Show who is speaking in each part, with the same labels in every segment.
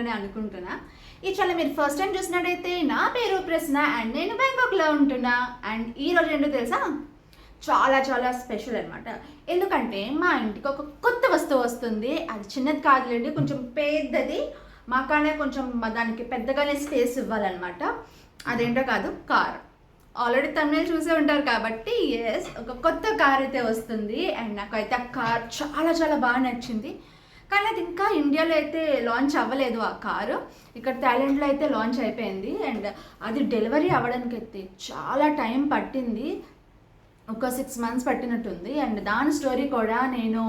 Speaker 1: కూడా అనుకుంటున్నా. ఈ ఛానల్ మీరు ఫస్ట్ టైం చూసినట్టయితే నా పేరు ప్రశ్న అండ్ నేను బ్యాంకాక్లో ఉంటున్నా. అండ్ ఈ రోజు ఏంటో తెలుసా? చాలా చాలా స్పెషల్ అనమాట ఎందుకంటే మా ఇంటికి ఒక కొత్త వస్తువు వస్తుంది. అది చిన్నది కాదులేండి కొంచెం పెద్దది. మాకానే కొంచెం దానికి పెద్దగానే స్పేస్ ఇవ్వాలన్నమాట. అదేంటో కాదు కార్. ఆల్రెడీ తమిళ చూసే ఉంటారు కాబట్టి ఎస్ ఒక కొత్త కార్ అయితే వస్తుంది. అండ్ నాకైతే ఆ కార్ చాలా చాలా బాగా నచ్చింది. కానీ అది ఇంకా ఇండియాలో అయితే లాంచ్ అవ్వలేదు ఆ కారు. ఇక్కడ థాయిలాండ్లో అయితే లాంచ్ అయిపోయింది. అండ్ అది డెలివరీ అవ్వడానికి అయితే చాలా టైం పట్టింది. ఒక సిక్స్ మంత్స్ పట్టినట్టుంది. అండ్ దాని స్టోరీ కూడా నేను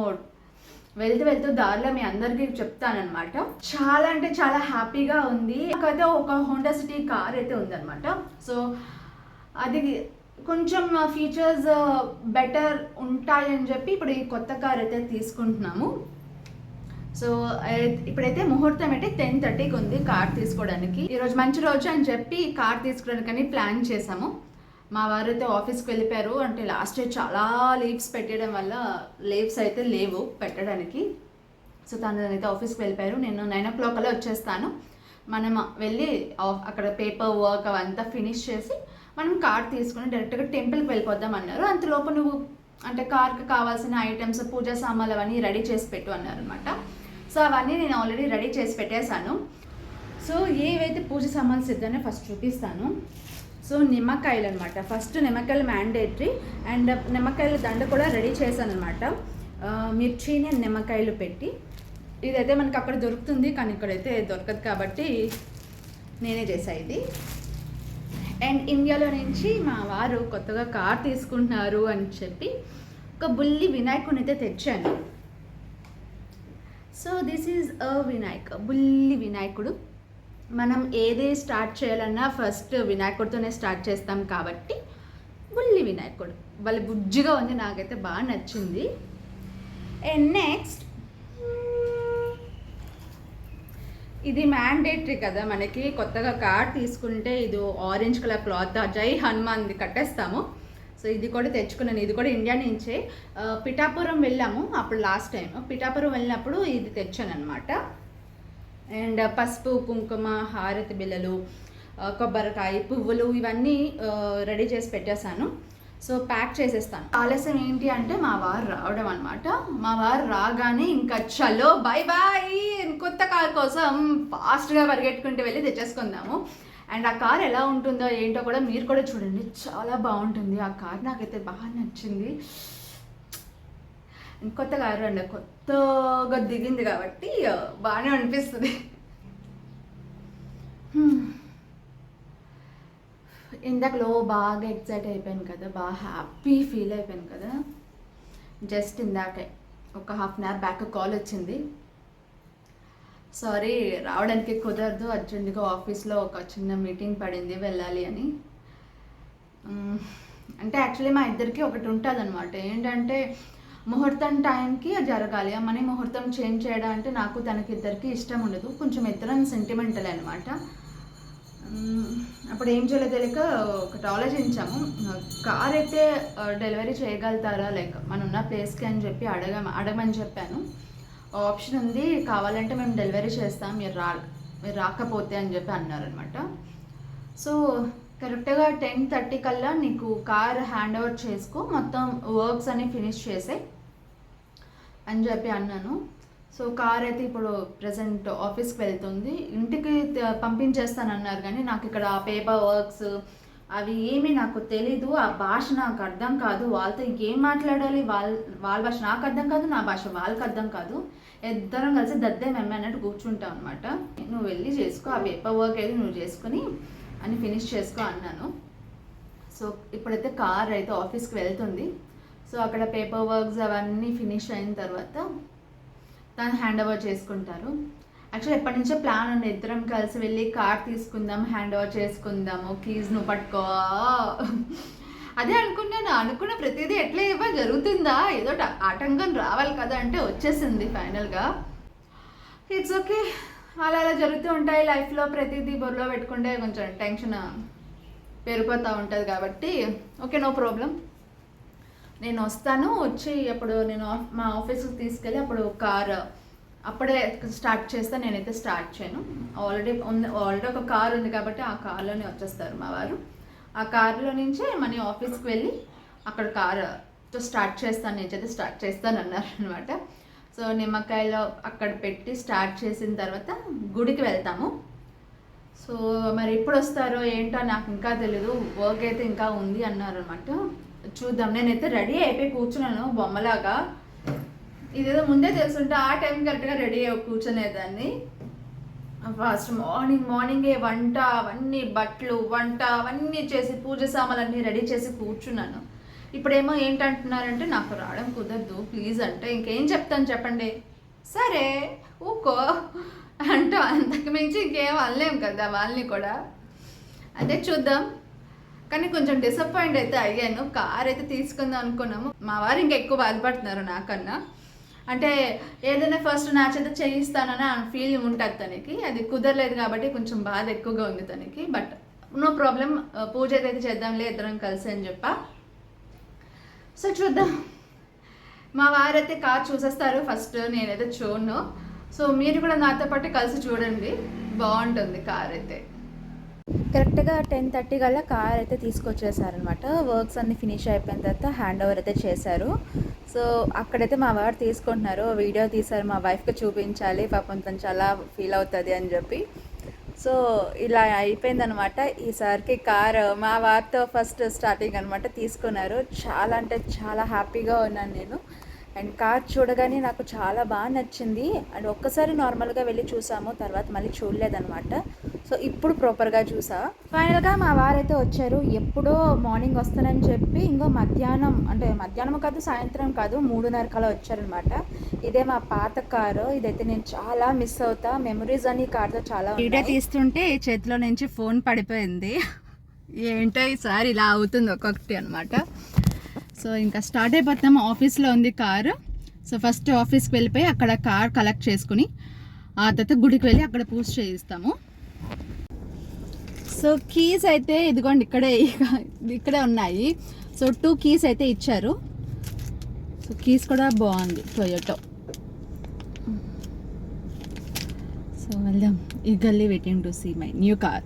Speaker 1: వెళ్తూ వెళ్తూ దారిలో మీ అందరికీ చెప్తానమాట చాలా అంటే చాలా హ్యాపీగా ఉంది. నాకైతే ఒక హోండా సిటీ కార్ అయితే ఉందన్నమాట. సో అది కొంచెం ఫీచర్స్ బెటర్ uh, ఉంటాయని చెప్పి ఇప్పుడు ఈ కొత్త కార్ అయితే తీసుకుంటున్నాము. సో ఇప్పుడైతే ముహూర్తం అయితే టెన్ థర్టీకి ఉంది కార్ తీసుకోవడానికి. ఈరోజు మంచి రోజు అని చెప్పి కార్ తీసుకోవడానికని ప్లాన్ చేసాము మా వారు అయితే ఆఫీస్కి వెళ్ళిపోయారు. అంటే లాస్ట్ ఇయర్ చాలా లీవ్స్ పెట్టడం వల్ల లీవ్స్ అయితే లేవు పెట్టడానికి. సో తను అయితే ఆఫీస్కి వెళ్ళిపోయారు. నేను నైన్ ఓ క్లాక్ అలా వచ్చేస్తాను. మనం వెళ్ళి అక్కడ పేపర్ వర్క్ అవంతా ఫినిష్ చేసి మనం కార్ తీసుకుని డైరెక్ట్గా టెంపుల్కి వెళ్ళిపోదాం అన్నారు. అంతలోపు నువ్వు అంటే కార్కి కావాల్సిన ఐటమ్స్ పూజా సామాన్లు అవన్నీ రెడీ చేసి పెట్టు అన్నారు అనమాట సో అవన్నీ నేను ఆల్రెడీ రెడీ చేసి పెట్టేశాను. సో ఏవైతే పూజ సామాన్లు సిద్ధాన్ని ఫస్ట్ చూపిస్తాను. సో నిమ్మకాయలు అనమాట ఫస్ట్ నిమ్మకాయలు మ్యాండేటరీ అండ్ నిమ్మకాయల దండ కూడా రెడీ చేశాను అనమాట మిర్చిని నిమ్మకాయలు పెట్టి. ఇదైతే మనకు అక్కడ దొరుకుతుంది కానీ ఇక్కడైతే దొరకదు కాబట్టి నేనే చేసా ఇది. అండ్ ఇండియాలో నుంచి మా వారు కొత్తగా కార్ తీసుకుంటున్నారు అని చెప్పి ఒక బుల్లి వినాయకుని అయితే తెచ్చాను. So this is a Vinayak బుల్లి వినాయకుడు. మనం ఏది స్టార్ట్ చేయాలన్నా ఫస్ట్ వినాయకుడితోనే స్టార్ట్ చేస్తాం కాబట్టి బుల్లి వినాయకుడు. వాళ్ళు బుజ్జిగా ఉంది నాకైతే బాగా నచ్చింది. అండ్ నెక్స్ట్ ఇది మ్యాండేటరీ కదా మనకి. కొత్తగా కార్ తీసుకుంటే ఇది ఆరెంజ్ కలర్ క్లాత్ జై హనుమాన్ది కట్టేస్తాము. సో ఇది కూడా తెచ్చుకున్నాను. ఇది కూడా ఇండియా నుంచే. పిఠాపురం వెళ్ళాము అప్పుడు లాస్ట్ టైం పిఠాపురం వెళ్ళినప్పుడు ఇది తెచ్చాను అనమాట అండ్ పసుపు కుంకుమ హారతి బిళ్ళలు కొబ్బరికాయ పువ్వులు ఇవన్నీ రెడీ చేసి పెట్టేశాను. సో ప్యాక్ చేసేస్తాను. ఆలస్యం ఏంటి అంటే మా వారు రావడం అనమాట మా వారు రాగానే ఇంకా చలో బాయ్ బాయ్ కొత్త కార్ కోసం ఫాస్ట్గా పరిగెట్టుకుంటూ వెళ్ళి తెచ్చేసుకుందాము. అండ్ ఆ కార్ ఎలా ఉంటుందో ఏంటో కూడా మీరు కూడా చూడండి. చాలా బాగుంటుంది. ఆ కార్ నాకైతే బాగా నచ్చింది. కొత్త కారు అండి. కొత్తగా దిగింది కాబట్టి బాగానే అనిపిస్తుంది. ఇందాకలో బాగా ఎక్సైట్ అయిపోయాను కదా. బాగా హ్యాపీ ఫీల్ అయిపోయాను కదా. జస్ట్ ఇందాకే ఒక half an hour back call వచ్చింది. సారీ రావడానికి కుదరదు. అర్జెంటుగా ఆఫీస్లో ఒక చిన్న మీటింగ్ పడింది వెళ్ళాలి అని. అంటే యాక్చువల్లీ మా ఇద్దరికి ఒకటి ఉంటుంది అనమాట ఏంటంటే ముహూర్తం టైంకి జరగాలి. మనీ ముహూర్తం చేంజ్ చేయడం అంటే నాకు తనకి ఇద్దరికి ఇష్టం ఉండదు. కొంచెం ఇద్దరం సెంటిమెంటల్ అనమాట అప్పుడు ఏం చేయలేదు తెలియక ఒకటి ఆలోచించాము. కార్ అయితే డెలివరీ చేయగలుగుతారా? లైక్ మనం ఉన్న ప్లేస్కి అని చెప్పి అడగ అడగమని చెప్పాను. ఆప్షన్ ఉంది. కావాలంటే మేము డెలివరీ చేస్తాం. మీరు రా మీరు రాకపోతే అని చెప్పి అన్నారనమాట సో కరెక్ట్గా టెన్ థర్టీ కల్లా నీకు కార్ హ్యాండ్ ఓవర్ చేసుకో. మొత్తం వర్క్స్ అన్ని ఫినిష్ చేసే అని చెప్పి అన్నాను. సో కార్ అయితే ఇప్పుడు ప్రజెంట్ ఆఫీస్కి వెళ్తుంది. ఇంటికి పంపించేస్తానన్నారు కానీ నాకు ఇక్కడ పేపర్ వర్క్స్ అవి ఏమి నాకు తెలీదు ఆ భాష నాకు అర్థం కాదు. వాళ్ళతో ఏం మాట్లాడాలి? వాళ్ళ వాళ్ళ భాష నాకు అర్థం కాదు నా భాష వాళ్ళకి అర్థం కాదు. ఇద్దరం కలిసి దద్దే మెమ్మ అన్నట్టు కూర్చుంటాం అనమాట నువ్వు వెళ్ళి చేసుకో ఆ పేపర్ వర్క్ అయితే నువ్వు చేసుకుని అని ఫినిష్ చేసుకో అన్నాను. సో ఇప్పుడైతే కార్ అయితే ఆఫీస్కి వెళ్తుంది. సో అక్కడ పేపర్ వర్క్స్ అవన్నీ ఫినిష్ అయిన తర్వాత దాన్ని హ్యాండ్ ఓవర్ చేసుకుంటారు. యాక్చువల్ ఎప్పటి నుంచో ప్లాన్ ఉంది. ఇద్దరం కలిసి వెళ్ళి కార్ తీసుకుందాం హ్యాండ్ ఓవర్ చేసుకుందాము కీజ్ నువ్వు పట్టుకో. అదే అనుకున్నాను అనుకున్న ప్రతిదీ ఎట్లా ఇవ్వ? జరుగుతుందా? ఏదో ఆటంకం రావాలి కదా అంటే వచ్చేసింది ఫైనల్గా ఇట్స్ ఓకే అలా అలా జరుగుతూ ఉంటాయి లైఫ్లో ప్రతిదీ బొర్రలో పెట్టుకుంటే కొంచెం టెన్షన్ పెరిగిపోతూ ఉంటుంది కాబట్టి. ఓకే నో ప్రాబ్లం
Speaker 2: నేను వస్తాను. వచ్చి అప్పుడు నేను ఆఫ్- మా ఆఫీస్కి తీసుకెళ్ళి అప్పుడు కార్ అప్పుడే స్టార్ట్ చేస్తా నేనైతే స్టార్ట్ చేయను. ఆల్రెడీ ఉంది ఆల్రెడీ ఒక కార్ ఉంది కాబట్టి ఆ కార్లోనే వచ్చేస్తారు మా వారు. ఆ కార్లో నుంచే మన ఆఫీస్కి వెళ్ళి అక్కడ కార్ స్టార్ట్ చేస్తాను నేనైతే స్టార్ట్ చేస్తాను అన్నారు అనమాట సో నిమ్మకాయలో అక్కడ పెట్టి స్టార్ట్ చేసిన తర్వాత గుడికి వెళ్తాము. సో మరి ఎప్పుడు వస్తారో ఏంటో నాకు ఇంకా తెలీదు. వర్క్ అయితే ఇంకా ఉంది అన్నారు అనమాట చూద్దాం నేనైతే రెడీ అయిపోయి కూర్చున్నాను బొమ్మలాగా. ఇదేదో ముందే తెలుసుంటే ఆ టైం కరెక్ట్గా రెడీ అయ్యి కూర్చునేదాన్ని ఫస్ట్ మార్నింగ్ మార్నింగే వంట అవన్నీ బట్టలు వంట అవన్నీ చేసి పూజ సామాన్లన్నీ రెడీ చేసి కూర్చున్నాను. ఇప్పుడేమో ఏంటంటున్నారంటే నాకు రావడం కుదరదు ప్లీజ్ అంటే ఇంకేం చెప్తాను చెప్పండి. సరే ఊకో అంటూ అంతకు మించి ఇంకేం అనలేం కదా వాళ్ళని కూడా. అదే చూద్దాం. కానీ కొంచెం డిసప్పాయింట్ అయితే అయ్యాను. కార్ అయితే తీసుకుందాం అనుకున్నాము. మా వారు ఇంకా ఎక్కువ బాధపడుతున్నారు నాకన్నా. అంటే ఏదైనా ఫస్ట్ నా చేత చేయిస్తానని ఆ ఫీలింగ్ ఉంటుంది తనకి. అది కుదరలేదు కాబట్టి కొంచెం బాధ ఎక్కువగా ఉంది తనకి. బట్ నో ప్రాబ్లం పూజ అయితే చేద్దాంలే ఇద్దరం కలిసి అని చెప్పా. సో చూద్దాం. మా వారైతే కార్ చూసేస్తారు. ఫస్ట్ నేనైతే చూడను. సో మీరు కూడా నాతో పాటు కలిసి చూడండి. బాగుంటుంది కార్ అయితే.
Speaker 1: కరెక్ట్గా టెన్ థర్టీ కల్లా కార్ అయితే తీసుకొచ్చేసారనమాట వర్క్స్ అన్ని ఫినిష్ అయిపోయిన తర్వాత హ్యాండ్ ఓవర్ అయితే చేశారు. సో అక్కడైతే మా వారు తీసుకుంటున్నారు వీడియో తీశారు మా వైఫ్కి చూపించాలి పాపం తను చాలా ఫీల్ అవుతుంది అని చెప్పి. సో ఇలా అయిపోయిందనమాట ఈసారికి కార్ మా వారితో ఫస్ట్ స్టార్టింగ్ అనమాట తీసుకున్నారు. చాలా అంటే చాలా హ్యాపీగా ఉన్నాను నేను. అండ్ కార్ చూడగానే నాకు చాలా బాగా నచ్చింది. అండ్ ఒక్కసారి నార్మల్గా వెళ్ళి చూసాము తర్వాత మళ్ళీ చూడలేదన్నమాట. సో ఇప్పుడు ప్రాపర్గా చూసా. ఫైనల్గా మా వారైతే వచ్చారు ఎప్పుడో మార్నింగ్ వస్తానని చెప్పి ఇంకో మధ్యాహ్నం అంటే మధ్యాహ్నం కాదు సాయంత్రం కాదు మూడున్నర కల్లా వచ్చారనమాట ఇదే మా పాత కారు ఇదైతే నేను చాలా మిస్ అవుతా. మెమరీస్ అని కార్తో చాలా
Speaker 2: వీడియో తీస్తుంటే చేతిలో నుంచి ఫోన్ పడిపోయింది. ఏంటో ఈసారి ఇలా అవుతుంది ఒక్కొక్కటి అనమాట సో ఇంకా స్టార్ట్ అయిపోతాము ఆఫీస్లో ఉంది కారు. సో ఫస్ట్ ఆఫీస్కి వెళ్ళిపోయి అక్కడ కార్ కలెక్ట్ చేసుకుని ఆ తర్వాత గుడికి వెళ్ళి అక్కడ పూజ చేయిస్తాము. సో కీస్ అయితే ఇదిగోండి ఇక్కడే ఇక్కడే ఉన్నాయి. సో టూ కీస్ అయితే ఇచ్చారు. సో కీస్ కూడా బాగుంది టొయోటో సో వెళ్దాం. ఈ గల్లీ waiting to see my new car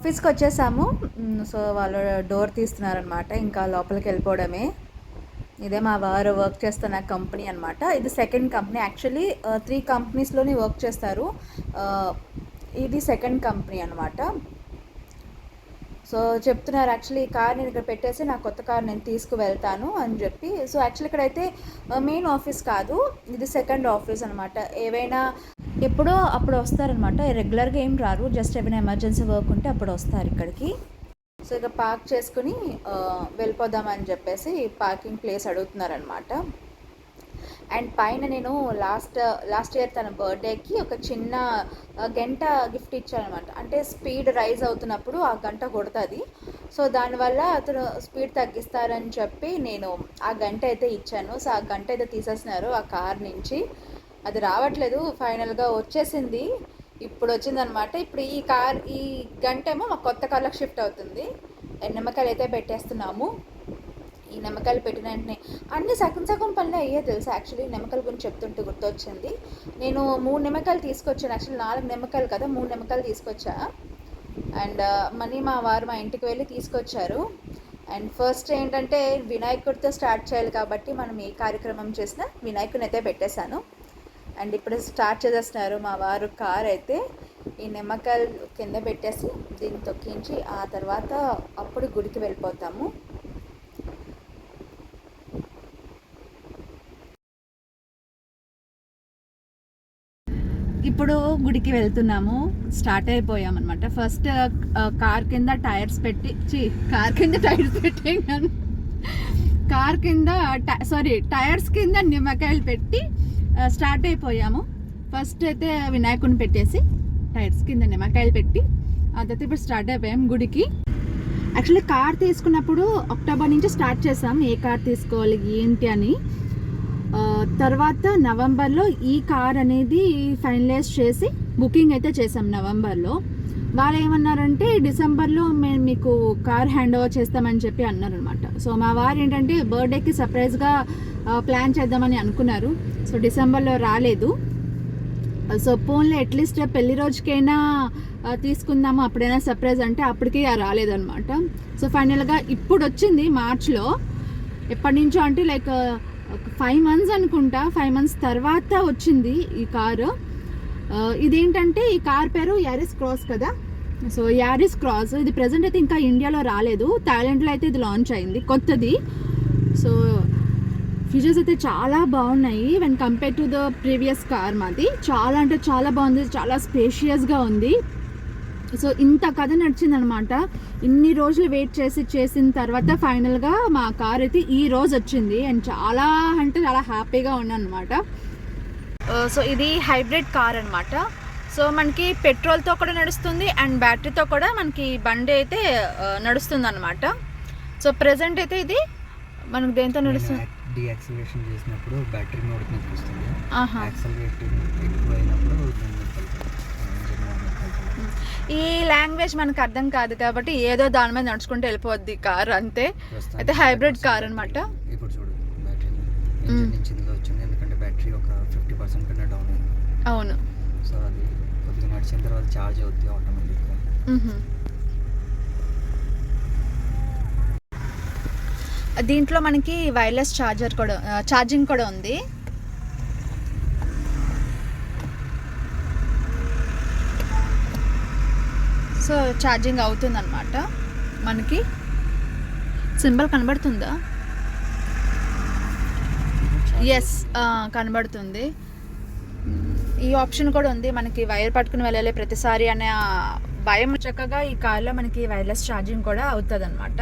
Speaker 1: ఆఫీస్కి వచ్చేసాము. సో వాళ్ళు డోర్ తీస్తున్నారనమాట ఇంకా లోపలికి వెళ్ళిపోవడమే. ఇదే మా వారు వర్క్ చేస్తున్న కంపెనీ అనమాట ఇది సెకండ్ కంపెనీ యాక్చువల్లీ త్రీ కంపెనీస్లోనే వర్క్ చేస్తారు. ఇది సెకండ్ కంపెనీ అనమాట సో చెప్తున్నారు యాక్చువల్లీ ఈ కార్ నేను ఇక్కడ పెట్టేసి నా కొత్త కార్ నేను తీసుకువెళ్తాను అని చెప్పి. సో యాక్చువల్లీ ఇక్కడైతే మెయిన్ ఆఫీస్ కాదు ఇది సెకండ్ ఆఫీస్ అనమాట ఏవైనా ఎప్పుడో అప్పుడు వస్తారనమాట రెగ్యులర్గా ఏం రారు జస్ట్ ఏమైనా ఎమర్జెన్సీ వర్క్ ఉంటే అప్పుడు వస్తారు ఇక్కడికి. సో ఇక పార్క్ చేసుకుని వెళ్ళిపోదామని చెప్పేసి పార్కింగ్ ప్లేస్ అడుగుతున్నారనమాట అండ్ పైన నేను లాస్ట్ లాస్ట్ ఇయర్ తన బర్త్డేకి ఒక చిన్న గంట గిఫ్ట్ ఇచ్చానమాట అంటే స్పీడ్ రైజ్ అవుతున్నప్పుడు ఆ గంట కొడుతుంది. సో దానివల్ల అతను స్పీడ్ తగ్గిస్తారని చెప్పి నేను ఆ గంట అయితే ఇచ్చాను. సో ఆ గంట అయితే తీసేసినారు ఆ కార్ నుంచి. అది రావట్లేదు. ఫైనల్గా వచ్చేసింది. ఇప్పుడు వచ్చిందనమాట ఇప్పుడు ఈ కార్ ఈ గంట ఏమో మా కొత్త కార్లకు షిఫ్ట్ అవుతుంది. ఎన్నమ్మకాయలు నిమ్మకాయలు అయితే పెట్టేస్తున్నాము. ఈ నిమ్మకాయలు పెట్టిన వెంటనే. అన్ని సగం సగం పనులు అయ్యే తెలుసు? యాక్చువల్లీ నిమ్మకాయల గురించి చెప్తుంటే గుర్తొచ్చింది. నేను మూడు నిమ్మకాయలు తీసుకొచ్చాను. యాక్చువల్లీ నాలుగు నిమ్మకాయలు కదా మూడు నిమ్మకాయలు తీసుకొచ్చా? అండ్ uh, మనీ మా వారు మా ఇంటికి వెళ్ళి తీసుకొచ్చారు. అండ్ ఫస్ట్ ఏంటంటే వినాయకుడితో స్టార్ట్ చేయాలి కాబట్టి మనం ఏ కార్యక్రమం చేసినా వినాయకుని అయితే పెట్టేశాను. అండ్ ఇప్పుడు స్టార్ట్ చేసేస్తున్నారు మా వారు కార్ అయితే. ఈ నిమ్మకాయలు కింద పెట్టేసి దీన్ని తొక్కించి ఆ తర్వాత అప్పుడు గుడికి వెళ్ళిపోతాము.
Speaker 2: ఇప్పుడు గుడికి వెళ్తున్నాము స్టార్ట్ అయిపోయాం అనమాట ఫస్ట్ కార్ కింద టైర్స్ పెట్టి చి కార్ కింద టైర్స్ పెట్టాను కార్ కింద సారీ టైర్స్ కింద నిమ్మకాయలు పెట్టి స్టార్ట్ అయిపోయాము. ఫస్ట్ అయితే వినాయకుడిని పెట్టేసి టైర్స్ కింద నిమ్మకాయలు పెట్టి ఆ ఇప్పుడు స్టార్ట్ అయిపోయాం గుడికి. యాక్చువల్లీ కార్ తీసుకున్నప్పుడు అక్టోబర్ నుంచి స్టార్ట్ చేసాం ఏ కార్ తీసుకోవాలి ఏంటి అని. తర్వాత నవంబర్లో ఈ కార్ అనేది ఫైనలైజ్ చేసి బుకింగ్ అయితే చేసాం నవంబర్లో.
Speaker 1: వాళ్ళు ఏమన్నారంటే డిసెంబర్లో మేము మీకు కార్ హ్యాండ్ ఓవర్ చేస్తామని చెప్పి అన్నారనమాట సో మా వారు ఏంటంటే బర్త్డేకి సర్ప్రైజ్గా ప్లాన్ చేద్దామని అనుకున్నారు. సో డిసెంబర్లో రాలేదు. సో ఫోన్లో అట్లీస్ట్ పెళ్ళి రోజుకైనా తీసుకుందాము అప్పుడైనా సర్ప్రైజ్ అంటే అప్పటికి రాలేదనమాట సో ఫైనల్గా ఇప్పుడు వచ్చింది మార్చ్లో. ఎప్పటి నుంచో అంటే లైక్ ఫైవ్ మంత్స్ అనుకుంటా. ఫైవ్ మంత్స్ తర్వాత వచ్చింది ఈ కారు. ఇదేంటంటే ఈ కార్ పేరు యారిస్ క్రాస్ కదా. సో యారిస్ క్రాస్ ఇది ప్రజెంట్ అయితే ఇంకా ఇండియాలో రాలేదు. థాయిలాండ్లో అయితే ఇది లాంచ్ అయింది. కొత్తది. సో ఫీచర్స్ అయితే చాలా బాగున్నాయి. When compare to the previous car మాది. చాలా అంటే చాలా బాగుంది. చాలా స్పేషియస్గా ఉంది. సో ఇంత కథ నడిచిందనమాట. ఇన్ని రోజులు వెయిట్ చేసి చేసిన తర్వాత ఫైనల్గా మా కార్ అయితే ఈ రోజు వచ్చింది. అండ్ చాలా అంటే చాలా హ్యాపీగా ఉన్నాను అనమాట సో ఇది హైబ్రిడ్ కార్ అనమాట. సో మనకి పెట్రోల్తో కూడా నడుస్తుంది అండ్ బ్యాటరీతో కూడా మనకి బండి అయితే నడుస్తుంది అనమాట సో ప్రజెంట్ అయితే ఇది మనకు దేంతో నడుస్తుంది?
Speaker 3: డీయాక్సిలేషన్ చేసినప్పుడు బ్యాటరీ మోడ్ మీదకి వస్తుంది
Speaker 1: ఆహా.
Speaker 3: యాక్సలరేట్ ఎక్కువ అయినప్పుడు దీని మీదకి వెళ్తుంది. ఇంజిన్ మోడ్ మీదకి వెళ్తుంది.
Speaker 1: ఈ లాంగ్వేజ్ మనకు అర్థం కాదు కాబట్టి ఏదో దాని మీద నడుచుకుంటూ వెళ్ళిపోద్ది కార్ అంతే. అయితే హైబ్రిడ్
Speaker 3: 100%
Speaker 1: కార్ అనమాట
Speaker 3: ఇప్పుడు చూడు బ్యాటరీ ఇంజిన్ నుంచి ఇందులో వచ్చింది. ఎందుకంటే బ్యాటరీ ఒక ఫిఫ్టీ పర్సెంట్ కన్నా డౌన్ అయింది.
Speaker 1: అవును.
Speaker 3: సో అది కొద్దిగా నడిచిన తర్వాత ఛార్జ్ అవుతుంది ఆటోమేటిక్గా
Speaker 1: మ్హూ. దీంట్లో మనకి వైర్లెస్ ఛార్జర్ కూడా ఛార్జింగ్ కూడా ఉంది. సో ఛార్జింగ్ అవుతుంది అనమాట మనకి. సింబల్ కనబడుతుందా? ఎస్ కనబడుతుంది. ఈ ఆప్షన్ కూడా ఉంది. మనకి వైర్ పట్టుకుని వెళ్ళాలి ప్రతిసారి అనే భయం చక్కగా ఈ కార్లో మనకి వైర్లెస్ ఛార్జింగ్ కూడా అవుతుంది అనమాట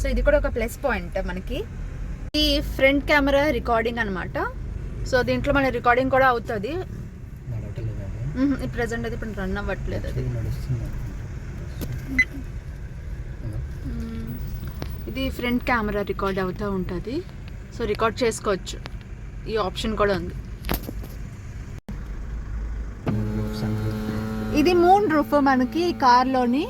Speaker 1: సో ఇది కూడా ఒక ప్లస్ పాయింట్ మనకి. ఈ ఫ్రంట్ కెమెరా రికార్డింగ్ అనమాట సో దీంట్లో మన రికార్డింగ్ కూడా అవుతుంది. ప్రజెంట్ అది ఇప్పుడు రన్ అవ్వట్లేదు అది.
Speaker 3: ఇది
Speaker 1: ఫ్రంట్ కెమెరా రికార్డ్ అవుతూ ఉంటుంది. సో రికార్డ్ చేసుకోవచ్చు. ఈ ఆప్షన్ కూడా ఉంది. ఇది మూన్ రూఫ్ మనకి కార్లోని.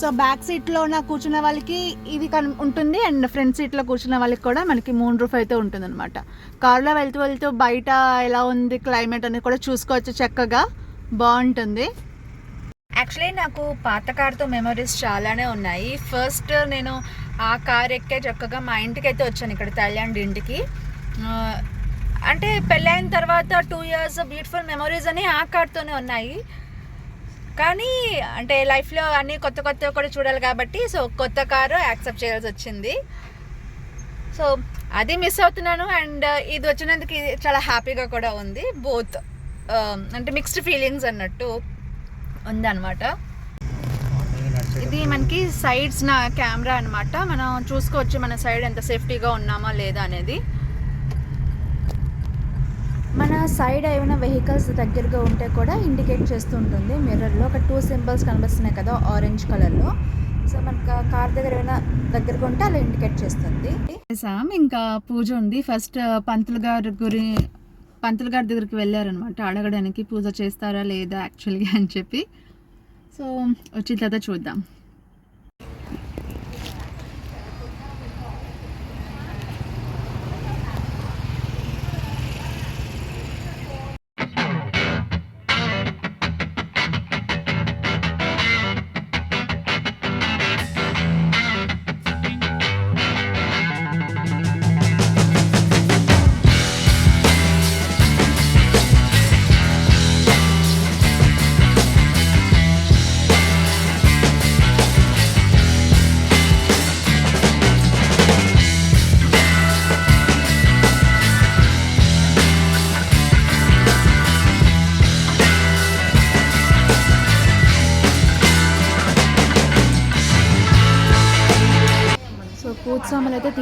Speaker 1: సో బ్యాక్ సీట్లో కూర్చున్న వాళ్ళకి ఇది కన్ ఉంటుంది. అండ్ ఫ్రంట్ సీట్లో కూర్చున్న వాళ్ళకి కూడా మనకి మూన్ రూఫ్ అయితే ఉంటుంది అనమాట కార్లో వెళ్తూ వెళ్తూ బయట ఎలా ఉంది క్లైమేట్ అనేది కూడా చూసుకోవచ్చు చక్కగా. బాగుంటుంది. యాక్చువల్లీ నాకు పాత కార్తో మెమరీస్ చాలానే ఉన్నాయి. ఫస్ట్ నేను ఆ కార్ ఎక్కే చక్కగా మా ఇంటికి అయితే వచ్చాను ఇక్కడ థైలాండ్ ఇంటికి. అంటే పెళ్ళైన తర్వాత టూ ఇయర్స్ బ్యూటిఫుల్ మెమరీస్ అని ఆ కార్తోనే ఉన్నాయి. కానీ అంటే లైఫ్లో అన్ని కొత్త కొత్త కూడా చూడాలి కాబట్టి సో కొత్త కారు యాక్సెప్ట్ చేయాల్సి వచ్చింది. సో అది మిస్ అవుతున్నాను అండ్ ఇది వచ్చినందుకు చాలా హ్యాపీగా కూడా ఉంది. బోత్ అంటే మిక్స్డ్ ఫీలింగ్స్ అన్నట్టు. ఉందన్నమాట. ఇది మనకి సైడ్స్ నా కెమెరా అన్నమాట. మనం చూసుకోవచ్చు మన సైడ్ ఎంత సేఫ్టీగా ఉన్నామా లేదా అనేది. మన సైడ్ ఏమైనా వెహికల్స్ దగ్గరగా ఉంటే కూడా ఇండికేట్ చేస్తూ ఉంటుంది. మిర్రర్లో ఒక టూ సింబల్స్ కనిపిస్తున్నాయి కదా ఆరెంజ్ కలర్లో. సో మనకు కార్ దగ్గర ఏమైనా దగ్గరగా ఉంటే అలా ఇండికేట్ చేస్తుంది. సామ్ ఇంకా పూజ ఉంది. ఫస్ట్ పంతులు గారి గురి పంతులు గారి దగ్గరికి వెళ్ళారనమాట. అడగడానికి పూజ చేస్తారా లేదా యాక్చువల్గా అని చెప్పి. సో వచ్చిన తర్వాత చూద్దాం.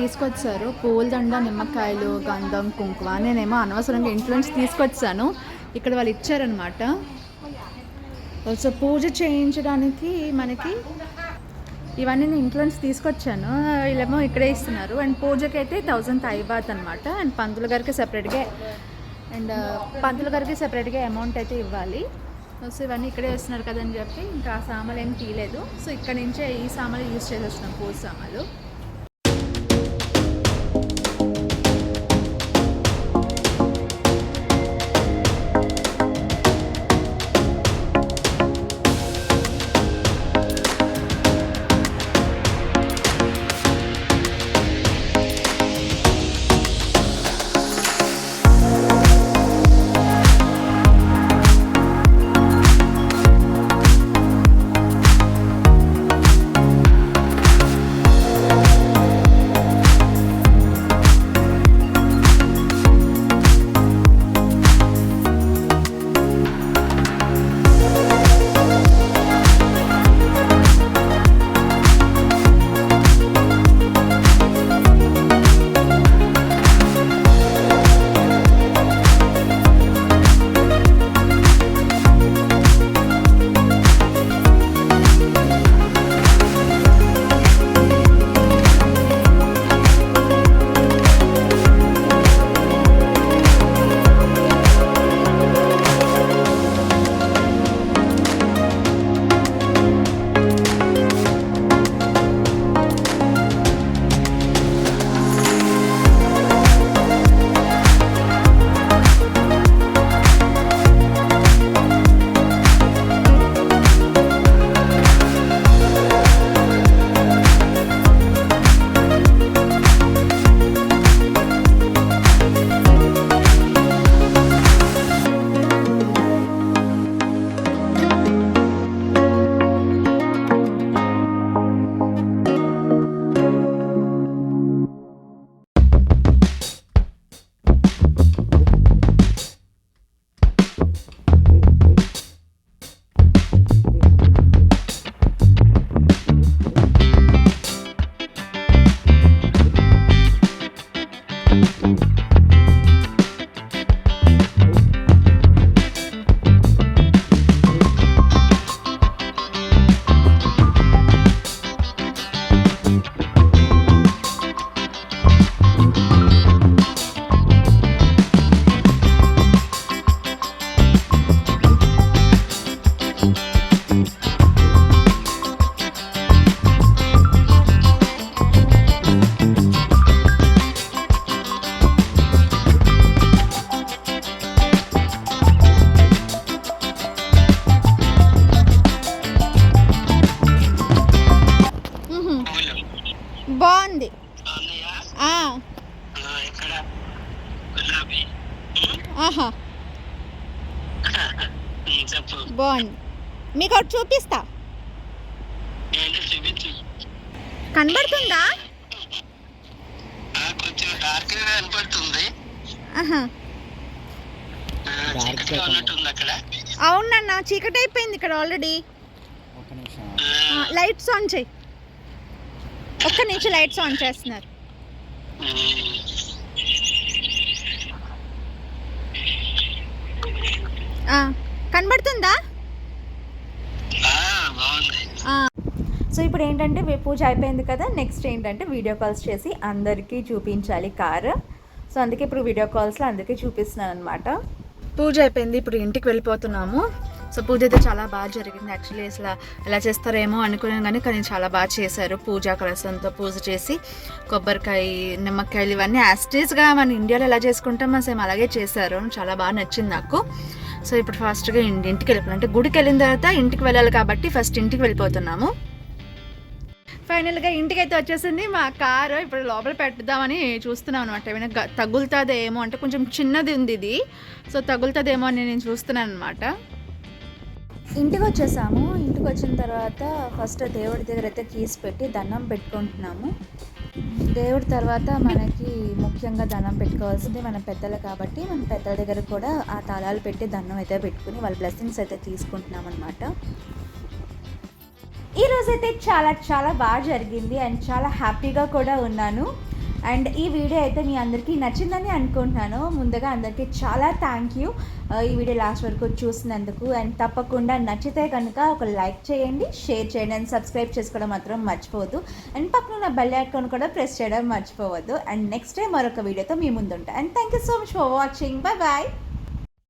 Speaker 1: తీసుకొచ్చారు. పూల దండ నిమ్మకాయలు గంధం కుంకుమ నేనేమో అనవసరంగా ఇంట్లో నుంచి తీసుకొచ్చాను. ఇక్కడ వాళ్ళు ఇచ్చారనమాట సో పూజ చేయించడానికి మనకి ఇవన్నీ నేను ఇంట్లో నుంచి తీసుకొచ్చాను. వీళ్ళేమో ఇక్కడే ఇస్తున్నారు. అండ్ పూజకి అయితే థౌజండ్ థైబాత్ అనమాట అండ్ పంతులు గారికి సెపరేట్గా అండ్ పంతులు గారికి సెపరేట్గా అమౌంట్ అయితే ఇవ్వాలి. సో ఇవన్నీ ఇక్కడే వేస్తున్నారు కదని చెప్పి ఇంకా ఆ సామాన్లు ఏం తీయలేదు. సో ఇక్కడ నుంచే ఈ సామాన్లు యూజ్ చేసేస్తున్నాం పూజ సామాన్లు. కనబడుతుందా?
Speaker 4: ఆ, కొంచెం డార్క్గా
Speaker 1: అవునన్న చీకటి అయిపోయింది ఇక్కడ ఆల్రెడీ
Speaker 3: నిమిషం.
Speaker 1: లైట్స్ ఆన్ చేయి. ఒక్క నుంచి లైట్స్ ఆన్ చేస్తున్నారు. కనబడుతుందా
Speaker 4: ఆ, బాగుంది
Speaker 1: సో ఇప్పుడు ఏంటంటే వే- పూజ అయిపోయింది కదా నెక్స్ట్ ఏంటంటే వీడియో కాల్స్ చేసి అందరికీ చూపించాలి కార్. సో అందుకే ఇప్పుడు వీడియో కాల్స్లో అందరికీ చూపిస్తున్నాను అనమాట పూజ అయిపోయింది ఇప్పుడు ఇంటికి వెళ్ళిపోతున్నాము. సో పూజ అయితే చాలా బాగా జరిగింది. యాక్చువల్లీ అసలు ఎలా చేస్తారేమో అనుకున్నాను కానీ కానీ చాలా బాగా చేశారు. పూజా కలసంతో పూజ చేసి కొబ్బరికాయ నిమ్మకాయలు ఇవన్నీ యాస్టేజ్గా మన ఇండియాలో ఎలా చేసుకుంటామో సేమ్ అలాగే చేశారు. చాలా బాగా నచ్చింది నాకు. సో ఇప్పుడు ఫాస్ట్గా ఇంటికి వెళ్ళిపోయాను అంటే గుడికి వెళ్ళిన తర్వాత ఇంటికి వెళ్ళాలి కాబట్టి ఫస్ట్ ఇంటికి వెళ్ళిపోతున్నాము. ఫైనల్గా ఇంటికైతే వచ్చేసింది మా కారు. ఇప్పుడు లోపల పెట్టుదామని చూస్తున్నాం అనమాట ఏమైనా తగులుతుంది తగులుతుందేమో అంటే కొంచెం చిన్నది ఉంది ఇది. సో తగులుతుందేమో అని నేను చూస్తున్నాను అనమాట ఇంటికి వచ్చేసాము ఇంటికి వచ్చిన తర్వాత ఫస్ట్ దేవుడి దగ్గర అయితే కీస్ పెట్టి దండం పెట్టుకుంటున్నాము. దేవుడి తర్వాత మనకి ముఖ్యంగా దండం పెట్టుకోవాల్సింది మన పెద్దలు కాబట్టి మన పెద్దల దగ్గర కూడా ఆ తాళాలు పెట్టి దండం అయితే పెట్టుకుని వాళ్ళ బ్లెస్సింగ్స్ అయితే తీసుకుంటున్నాం అనమాట ఈ రోజైతే చాలా చాలా బాగా జరిగింది అండ్ చాలా హ్యాపీగా కూడా ఉన్నాను. అండ్ ఈ వీడియో అయితే మీ అందరికీ నచ్చిందని అనుకుంటున్నాను. ముందుగా అందరికీ చాలా థ్యాంక్ యూ ఈ వీడియో లాస్ట్ వరకు చూసినందుకు అండ్ తప్పకుండా నచ్చితే కనుక ఒక లైక్ చేయండి షేర్ చేయండి అండ్ సబ్స్క్రైబ్ చేసుకోవడం మాత్రం మర్చిపోవద్దు. అండ్ పక్కన ఉన్న బెల్ ఐకాన్ కూడా ప్రెస్ చేయడం మర్చిపోవద్దు. అండ్ నెక్స్ట్ టైం మరొక వీడియోతో మీ ముందుంటా. And thank you so much for watching bye bye